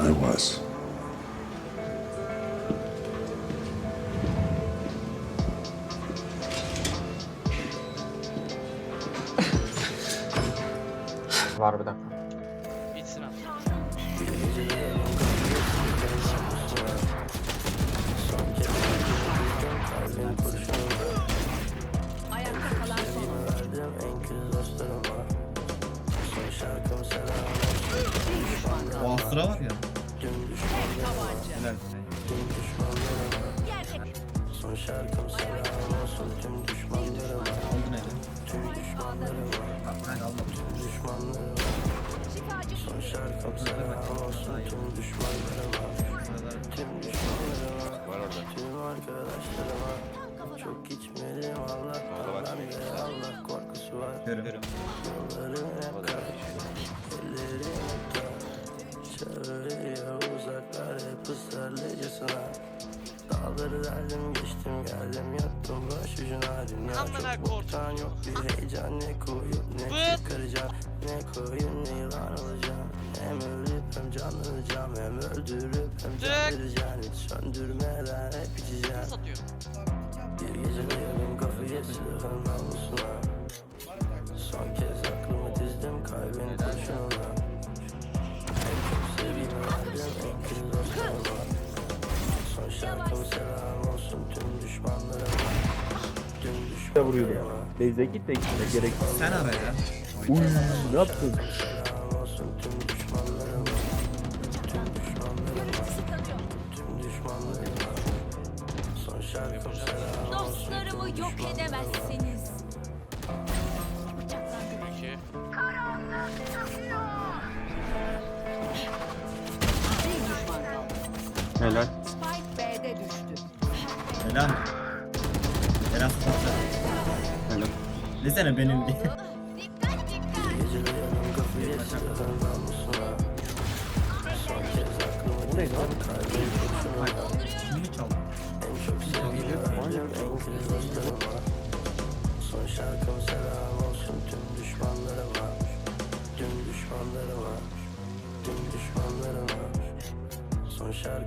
I was. Var bir dakika. Bitsin abi. Ayakta kalan son. O Astra var ya. Tek tabanca. Helal. Gerçek. Çağırıyor uzaklar hep ısrarlıcısına. Dağları deldim geçtim geldim yattım. Başucuna Dünya çok boktan yok. Bir heyecan ne koyup ne çıkaracağım Ne koyun ne yılan olacağım. Hem ölüp hem canlanacağım hem öldürüp hem can Tık. vereceğim Hiç söndürmeden hep içeceğim. Bir gece dayadım kafayı silahın namusuna düşmanlarıma Tüm düşmanlarıma Beyze git de gitme gerek. Sen ara ya. Uy ne yaptın? Selam olsun tüm düşmanlarıma Tüm düşmanlarıma Kısıtlanıyor. Tüm düşmanlarıma Son şarkım selam olsun Dostlarımı yok edemezsiniz. Helal. Helal. Helal sana. Helal. Desene benim diye. Şimdi Son şarkım selam olsun tüm Tüm Tüm düşmanlarıma Son şarkım